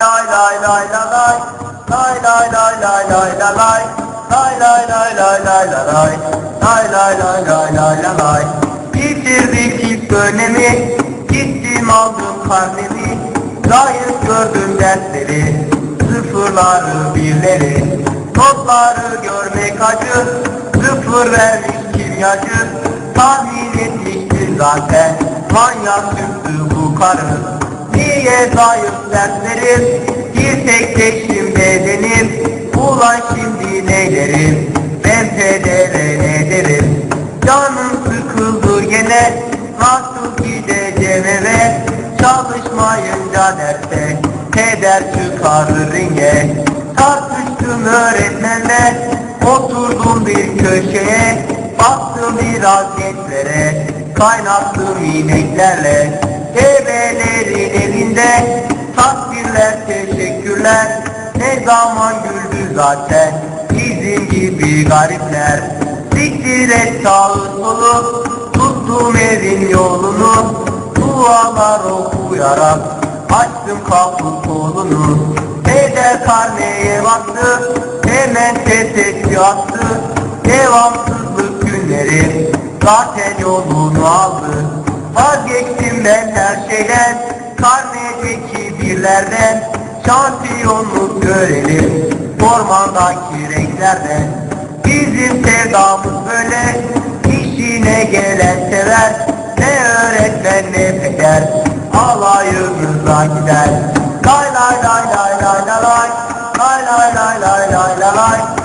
Lay lay lay la lay Lay lay lay lay lay la lay Lay lay lay lay lay la lay Lay lay lay lay lay la lay Bitirdik ilk dönemi Gittim aldım karnemi Layık gördüm dersleri Sıfırları birleri Notları görmek acı Sıfır vermiş kimyacı Tahmin etmiştir zaten Manyak çıktı bu karı Niye zayıf derslerim Bir tek teşim bedenim. Ulan şimdi neylerim? Ben pedere ne derim? Canım sıkıldı gene. Nasıl gideceğim eve? Çalışmayınca derse Keder çıkarır ringe. Tartıştım öğretmenle. Oturdum bir köşeye. Baktım biraz gençlere. Kaynattım ineklerle teşekkürler. Ne zaman güldü zaten Bizim gibi garipler. Siktir et sağı solu Tuttum evin yolunu. Dualar okuyarak Açtım kapı kolunu. Peder karneye baktı Hemen tetikçi attı. Devamsızlık günleri Zaten yolunu aldı. Vazgeçtim ben her şeyden Karnedeki birlerden şampiyonluk görelim Ormandaki renklerde Bizim sevdamız böyle. İşine gelen sever. Ne öğretmen ne peker Alayımıza gider. Lay lay lay lay lay. Lay Lay lay lay lay lay lay.